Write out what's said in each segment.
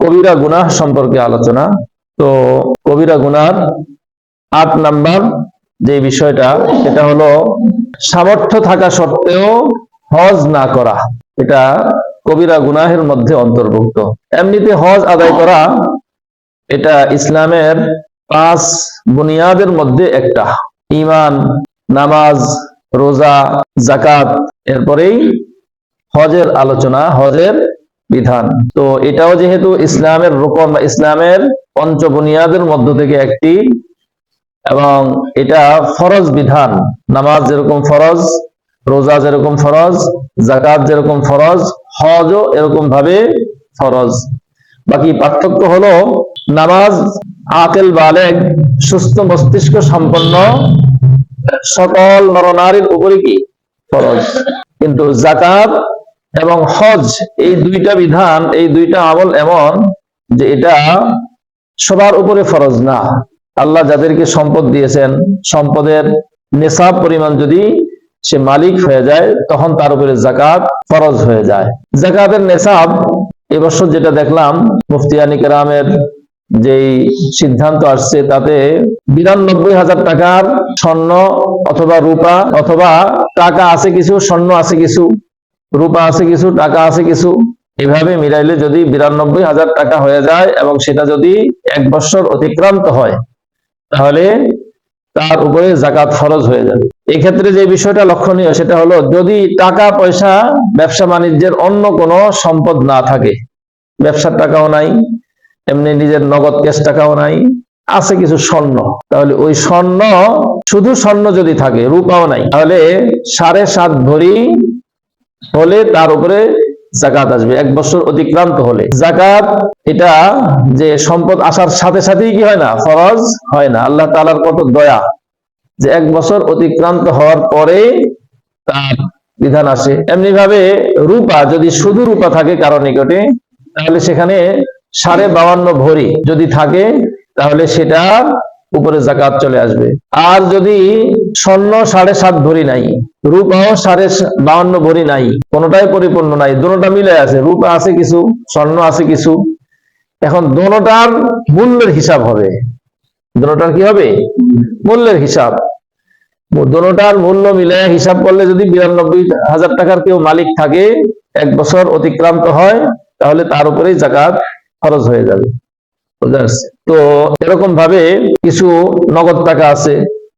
কবিরা গুনাহ সম্পর্কে আলোচনা। তো কবিরা গুনার আট নাম্বার যে বিষয়টা, সেটা হলো সামর্থ্য থাকা সত্ত্বেও হজ না করা। এটা কবিরা গুনাহের মধ্যে অন্তর্ভুক্ত। এমনিতে হজ আদায় করা, এটা ইসলামের পাঁচ বুনিয়াদের মধ্যে একটা। ইমান নামাজ, রোজা জাকাত এরপরেই হজের আলোচনা, হজের বিধান। তো এটাও যেহেতু ইসলামের রোকন বা ইসলামের পঞ্চ বুনিয়াদের মধ্য থেকে একটি এবং এটা ফরজ বিধান। নামাজ যেরকম ফরজ, রোজা যেরকম ফরজ জাকাত যেরকম ফরজ, হজও এরকম ভাবে ফরজ। বাকি পার্থক্য হলো নামাজ আকেল বালেক সুস্থ মস্তিষ্ক সম্পন্ন সকল নরনারীর উপরে কি? ফরজ। কিন্তু জাকাত এবং হজ, এই দুইটা বিধান, এই দুইটা আমল এমন যে এটা সবার উপরে ফরজ না। আল্লাহ যাদেরকে সম্পদ দিয়েছেন, সম্পদের নেশাব পরিমাণ যদি সে মালিক হয়ে যায়, তখন তার উপরে জাকাত ফরজ হয়ে যায়। জাকাতের নেশাব এবছর যেটা দেখলাম মুফতিয়ানি কেরামের যেই সিদ্ধান্ত আসছে, তাতে বিরানব্বই হাজার টাকার স্বর্ণ অথবা রূপা, অথবা টাকা আছে কিছু, স্বর্ণ আছে কিছু রূপা আছে কিছু, টাকা আছে কিছু, এভাবে মিলাইলে যদি বিরানব্বই হাজার টাকা হয়ে যায় এবং সেটা যদি এক বছর অতিক্রান্ত হয়, তাহলে তার উপরে জাকাত ফরজ হয়ে যাবে। এক্ষেত্রে যে বিষয়টা লক্ষণীয় সেটা হলো, যদি টাকা, পয়সা, ব্যবসা বাণিজ্যের অন্য কোনো সম্পদ না থাকে, ব্যবসার টাকাও নাই, এমনি নিজের নগদ ক্যাশ টাকাও নাই, আছে কিছু স্বর্ণ, তাহলে ওই স্বর্ণ, শুধু স্বর্ণ যদি থাকে, রূপাও নাই, তাহলে সাড়ে সাত ভরি হলে তার উপরে জাকাত আসবে, এক বছর অতিক্রান্ত হলে। জাকাত এটা যে সম্পদ আসার সাথে সাথেই কি হয় না? ফরজ হয় না। আল্লাহ তালার কত দয়া যে এক বছর অতিক্রান্ত হওয়ার পরে তার বিধান আসে। এমনি ভাবে রূপা, যদি শুধু রূপা থাকে কারও নিকটে, তাহলে সেখানে সাড়ে বাউান্ন ভরি যদি থাকে, তাহলে সেটা উপরে জাকাত চলে আসবে। আর যদি স্বর্ণ সাড়ে সাত ভরি নাই রূপাও সাড়ে বাউন্ন ভরি নাই, কোনোটাই পরিপূর্ণ নাই দুটোটা মিলে আছে, রূপা আছে কিছু, স্বর্ণ আছে কিছু, এখন দোনোটার মূল্যের হিসাব হবে। দোনোটার কি হবে? মূল্যের হিসাব। দোনোটার মূল্য মিলে হিসাব করলে যদি বিরানব্বই হাজার টাকার কেউ মালিক থাকে, এক বছর অতিক্রান্ত হয়, তাহলে তার উপরেই জাকাত খরচ হয়ে যাবে? তো এরকম ভাবে কিছু নগদ টাকা আছে,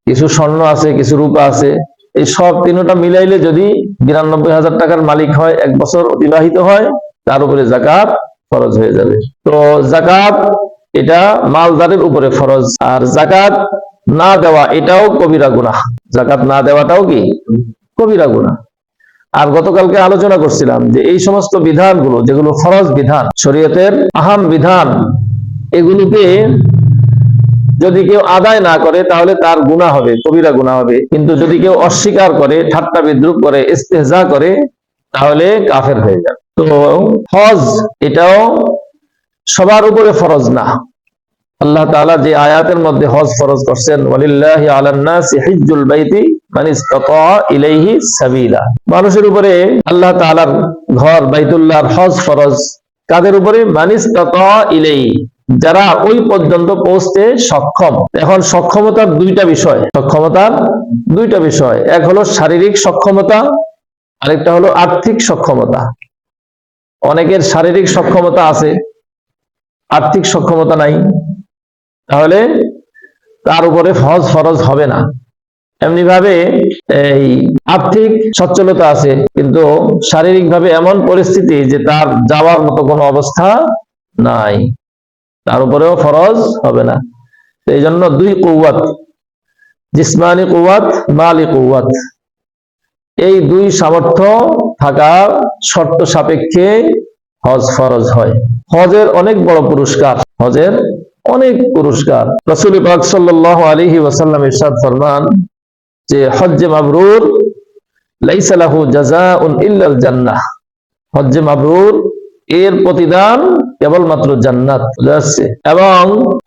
কিছু স্বর্ণ আছে, কিছু রূপা আছে, এই সব তিনটা মিলাইলে যদি বিরানব্বই হাজার টাকার মালিক হয়, এক বছর অতিবাহিত হয়, তার উপরে জাকাত ফরজ হয়ে যাবে। তো জাকাত এটা মালদারের উপরে ফরজ, আর জাকাত না দেওয়া এটাও কবিরা গুনাহ। জাকাত না দেওয়াটাও কি? কবিরা গুনাহ। আর গতকালকে আলোচনা করছিলাম যে এই সমস্ত বিধানগুলো, যেগুলো ফরজ বিধান, শরীয়তের আহাম বিধান এগুলোকে যদি কেউ আদায় না করে, তাহলে তার গুণা হবে, কবিরা গুণা হবে। কিন্তু যদি কেউ অস্বীকার করে, ঠাট্টা বিদ্রুপ করে ইস্তেজা করে, তাহলে কাফের হয়ে যাবে। তো হজ এটাও সবার উপরে ফরজ না। আল্লাহ তাআলা যে আয়াতের মধ্যে হজ ফরজ করছেন মান মানুষের উপরে আল্লাহ তাআলার ঘর বাইতুল্লাহর হজ ফরজ। কাদের উপরে? মানিস ইসতাতা ইলাইহি। যারা ওই পর্যন্ত পৌঁছতে সক্ষম। এখন সক্ষমতার দুইটা বিষয়। সক্ষমতার দুইটা বিষয়। এক হলো শারীরিক সক্ষমতা, আরেকটা হলো আর্থিক সক্ষমতা। অনেকের শারীরিক সক্ষমতা আছে, আর্থিক সক্ষমতা নাই। তাহলে তার উপরে ফরজ ফরজ হবে না। এমনি ভাবে এই আর্থিক সচ্ছলতা আছে, কিন্তু শারীরিক ভাবে এমন পরিস্থিতি যে তার যাওয়ার মতো কোনো অবস্থা নাই। তার উপরেও ফরজ হবে না। এই জন্য দুই কৌয়াত জিসমানি কৌয়াত মালি কৌয়াত এই দুই সামর্থ্য থাকা শর্ত সাপেক্ষে হজ ফরজ হয়। হজের অনেক বড় পুরস্কার, হজের অনেক পুরস্কার। রসুল পাক সাল্লাহ আলহি ইরশাদ ফরমান যে, হজ্জে মাবরুর লাইসা লাহু জাযাউন ইল্লাল জান্নাহ। হজ্জে মাবরুর এর প্রতিদান কেবলমাত্র জান্নাত বুঝা যাচ্ছে? এবং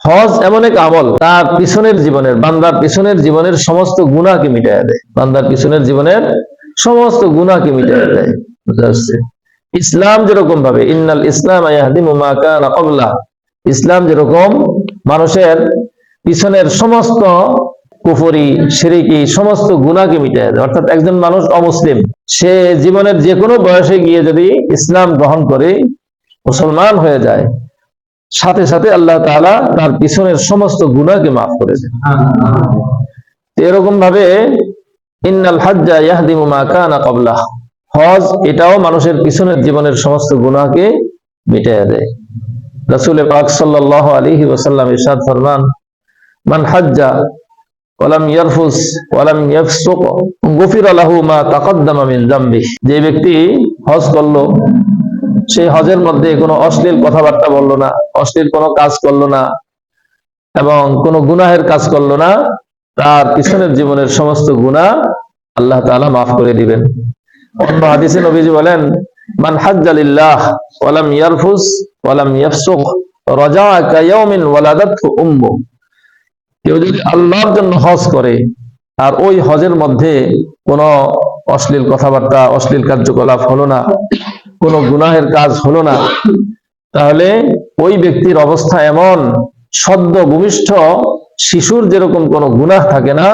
হজ এমন এক আমল, তার পিছনের জীবনের, বান্দার পিছনের জীবনের সমস্ত গুণাকে মিটাইয়া দেয় বান্দার পিছনের জীবনের সমস্ত গুণাকে মিটাইয়া দেয় বুঝা যাচ্ছে? ইসলাম যেরকম ভাবে, ইন্নাল ইসলাম ইসলাম যেরকম মানুষের পিছনের সমস্ত কুফরি শিরিকি সমস্ত গুনাহকে মিটায় দেয়। অর্থাৎ একজন মানুষ অমুসলিম, সে জীবনের যে কোনো বয়সে গিয়ে যদি ইসলাম গ্রহণ করে, মুসলমান হয়ে যায়, সাথে সাথে আল্লাহ তাআলা তার পিছনের সমস্ত গুনাহকে মাফ করে দেন এরকম ভাবে ইন্নাল হাজ্জা ইয়াহদিমু মা কানা ক্বাবলা হজ এটাও মানুষের পিছনের জীবনের সমস্ত গুনাহকে মিটিয়ে দেয়। রাসূল পাক সাল্লাল্লাহু আলাইহি ওয়াসাল্লাম ইরশাদ ফরমান, মান হাজ্জা যে ব্যক্তি হজ করল সেই হজের মধ্যে কোনো অশ্লীল কথাবার্তা বলল না, অশ্লীল কোনো কাজ করল না, এবং কোনো গুনাহের কাজ করল না, তার পিছনের জীবনের সমস্ত গুনাহ আল্লাহ তাআলা মাফ করে দিবেন। অন্য হাদিসে নবীজি বলেন, মান হাজ্জালিল্লাহ ওয়ালাম ইয়ারফুস, ওয়ালাম ইয়াফসুক রাজা'a কায়াউমিন ওয়ালাদাতহু উম্মু কেউ যদি আল্লাহর জন্য হজ করে, আর ওই হজের মধ্যে কোনো অশ্লীল কথাবার্তা, অশ্লীল কার্যকলাপ হলো না, কোনো গুনাহের কাজ হলো না, তাহলে ওই ব্যক্তির অবস্থা এমন সদ্য ভূমিষ্ঠ শিশুর যেরকম কোনো গুনাহ থাকে না,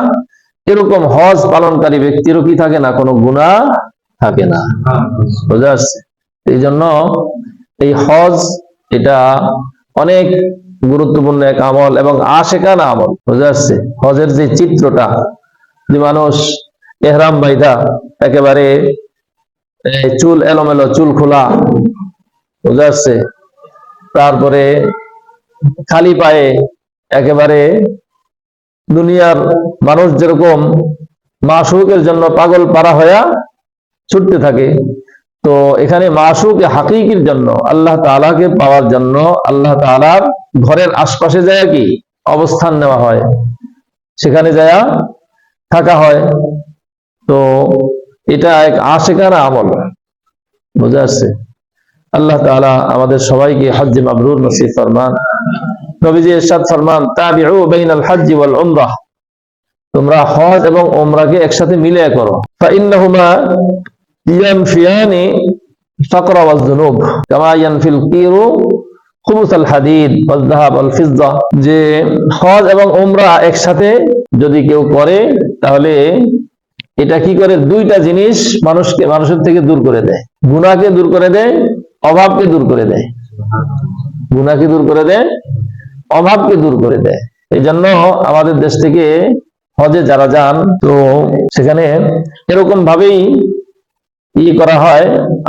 এরকম হজ পালনকারী ব্যক্তিরও কি থাকে না? কোনো গুনাহ থাকে না। বোঝা যাচ্ছে? এই জন্য এই হজ, এটা অনেক গুরুত্বপূর্ণ এক আমল এবং আশেকানা আমল, বোঝা যাচ্ছে? হজের যে চিত্রটা, যে মানুষ এহরাম বাইদা, একেবারে চুল এলোমেলো, চুল খোলা, বোঝা যাচ্ছে? তারপরে খালি পায়ে একেবারে দুনিয়ার মানুষ যেরকম মাসুকের জন্য পাগল পারা হইয়া ছুটতে থাকে তো এখানে মাসুকে হাকিকির জন্য, আল্লাহ তাআলাকে পাওয়ার জন্য আল্লাহ তাআলার ঘরের আশপাশে যায় কি? অবস্থান নেওয়া হয়। সেখানে যায় থাকা হয়। তো এটা এক আশেকানা আমল। বোঝা যাচ্ছে? আল্লাহ তাআলা আমাদের সবাইকে হজ্জ মাবরুর নসিব ফরমান, নবীজি ইরশাদ ফরমান, তাবিউ বাইনাল ওয়াল উমরাহ তোমরা হজ এবং ওমরাকে একসাথে মিলিয়ে করো। ইয়ানফিয়ানি ওয়াজ যুনুব কামা ইয়ানফিল কিরু খুবুস আল হাদিদ ওয়াজ যাহাব আল ফিজ্জা যে হজ এবং ওমরা একসাথে যদি কেউ করে, তাহলে এটা কি করে? দুইটা জিনিস মানুষকে, মানুষের থেকে দূর করে দেয়। গুনাহকে দূর করে দেয়, অভাবকে দূর করে দেয়। গুনাহকে দূর করে দেয়, অভাবকে দূর করে দেয়। এই জন্য আমাদের দেশ থেকে হজে যারা যান, তো সেখানে এরকম ভাবেই ই করা হয়,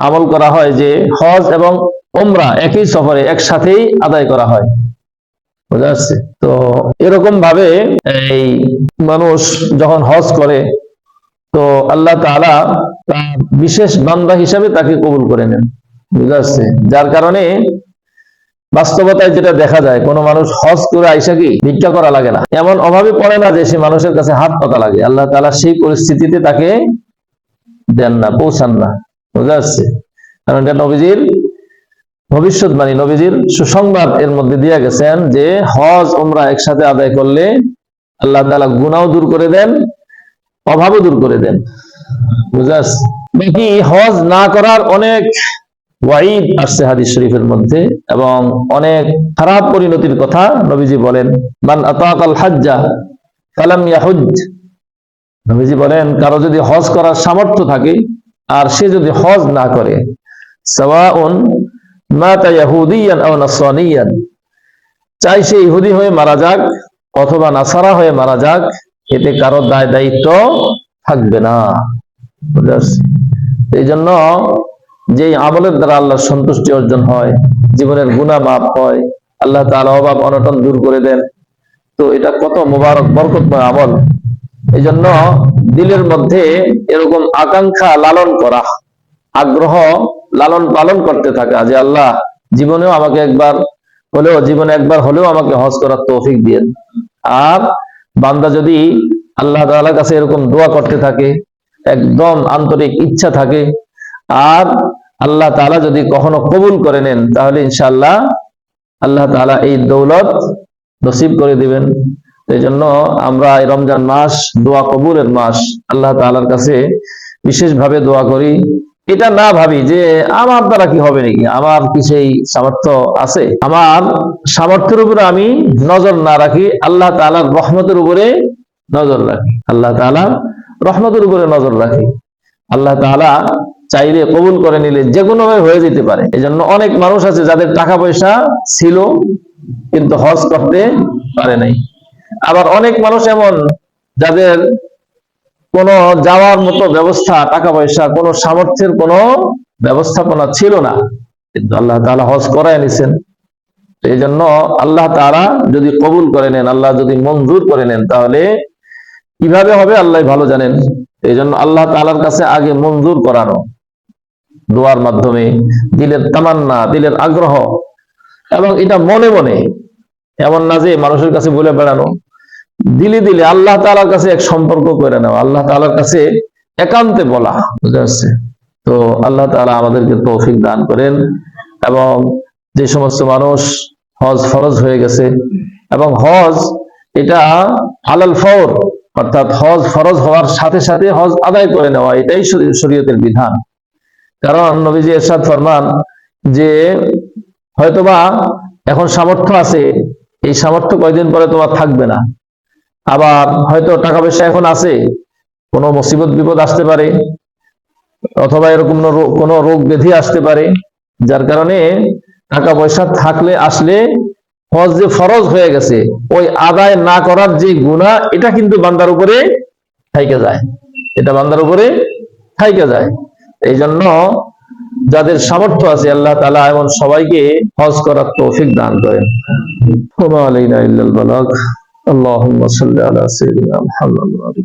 আমল করা হয় যে হজ এবং ওমরা একই সফরে একসাথেই আদায় করা হয়। বোঝা যাচ্ছে? তো এরকম ভাবে এই মানুষ যখন হজ করে, তো আল্লাহ তাআলা তার বিশেষ বান্দা হিসাবে তাকে কবুল করে নেন। বুঝা যাচ্ছে? যার কারণে বাস্তবতায় যেটা দেখা যায়, কোনো মানুষ হজ করে আইসা কি ভিক্ষা করা লাগে না। এমন অভাবে পড়ে না যে সে মানুষের কাছে হাত পাতা লাগে। আল্লাহ তাআলা সেই পরিস্থিতিতে তাকে দেন না, পৌঁছান না। বোঝা যাচ্ছে? কারণ এটা নবীজির ভবিষ্যৎবাণী, নবীজির সুসংবাদ এর মধ্যে দিয়ে গেছেন যে হজ ওমরা একসাথে আদায় করলে আল্লাহ তাআলা গুনাও দূর করে দেন, অভাবও দূর করে দেন। বুঝা বাকি হজ না করার অনেক ওয়াইদ আসছে হাদিস শরীফের মধ্যে এবং অনেক খারাপ পরিণতির কথা নবীজি বলেন, মান আতাকাল হাজ্জা ফালাম ইয়াহুজ নবীজি বলেন, কারও যদি হজ করার সামর্থ্য থাকে আর সে যদি হজ না করে চাই সে ইহুদি হয়ে মারা যাক অথবা নাসারা হয়ে মারা যাক, এতে কারও দায় দায়িত্ব থাকবে না। এই জন্য যেই আমলের দ্বারা আল্লাহর সন্তুষ্টি অর্জন হয়, জীবনের গুণা মাপ হয়, আল্লাহ তাআলা অভাব অনটন দূর করে দেন, তো এটা কত মোবারক, বরকতময় আমল। এই জন্য দিলের মধ্যে এরকম আকাঙ্ক্ষা লালন করা, আগ্রহ লালন পালন করতে থাকা যে আল্লাহ জীবনেও আমাকে একবার হলেও, জীবনে একবার হলেও আমাকে হজ করার তৌফিক দিয়েন। আর বান্দা যদি আল্লাহ তাআলার কাছে এরকম দোয়া করতে থাকে, একদম আন্তরিক ইচ্ছা থাকে, আর আল্লাহ তাআলা যদি কখনো কবুল করে নেন, তাহলে ইনশাআল্লাহ আল্লাহ তাআলা এই দৌলত নসিব করে দিবেন। এই জন্য আমরা এই রমজান মাস দোয়া কবুলের মাস, আল্লাহ তাআলার কাছে বিশেষভাবে দোয়া করি। এটা না ভাবি যে আমার দ্বারা কি হবে নাকি? আমার কি সেই সামর্থ্য আছে? আমার সামর্থ্যের উপরে আমি নজর না রাখি, আল্লাহ তাআলার রহমতের উপরে নজর রাখি। আল্লাহ তাআলা রহমতের উপরে নজর রাখি। আল্লাহ তাআলা চাইলে কবুল করে নিলে যে কোনো ভাবে হয়ে যেতে পারে। এই জন্য অনেক মানুষ আছে যাদের টাকা পয়সা ছিল, কিন্তু হজ করতে পারে নাই। আবার অনেক মানুষ এমন, যাদের কোনো যাওয়ার মতো ব্যবস্থা টাকা পয়সা কোনো সামর্থ্যের কোনো ব্যবস্থাপনা ছিল না। কিন্তু আল্লাহ তাআলা হজ করায় নিছেন। এই জন্য আল্লাহ তাআলা যদি কবুল করে নেন, আল্লাহ যদি মঞ্জুর করে নেন, তাহলে কীভাবে হবে আল্লাহ ভালো জানেন। এই জন্য আল্লাহ তাআলার কাছে আগে মঞ্জুর করানো। দোয়ার মাধ্যমে, দিলের তামান্না, দিলের আগ্রহ, এবং এটা মনে মনে এমন না যে মানুষের কাছে বলে বেড়ানো। দিলে দিলে আল্লাহ তাআলার কাছে এক সম্পর্ক করে নেওয়া, আল্লাহ তাআলার কাছে একান্তে বলা বুঝতে পারছে তো আল্লাহ তাআলা আমাদেরকে তৌফিক দান করেন এবং যে সমস্ত মানুষ হজ ফরজ হয়ে গেছে এবং হজ এটা আলাল ফর অর্থাৎ হজ ফরজ হওয়ার সাথে সাথে হজ আদায় করে নেওয়া, এটাই শরীয়তের বিধান। কারণ নবীজি এরশাদ ফরমান যে হয়তোবা এখন সামর্থ্য আছে এই সামর্থ্য কয়দিন পরে তোমার থাকবে না। আবার হয়তো টাকা পয়সা এখন আছে, কোনো মুসিবত, বিপদ আসতে পারে, অথবা এরকম কোনো রোগ ব্যাধি আসতে পারে, যার কারণে টাকা পয়সা থাকলে, আসলে হজ যে ফরজ হয়ে গেছে, ওই আদায় না করার যে গুণা, এটা কিন্তু বান্দার উপরে থাইকে যায়। এটা বান্দার উপরে থাইকে যায়। এই জন্য যাদের সামর্থ্য আছে আল্লাহ তাআলা এমন সবাইকে হজ করার তৌফিক দান করেন ওমা আলাইনা ইল্লাল বালাগ اللهم صل على سيدنا محمد وعلى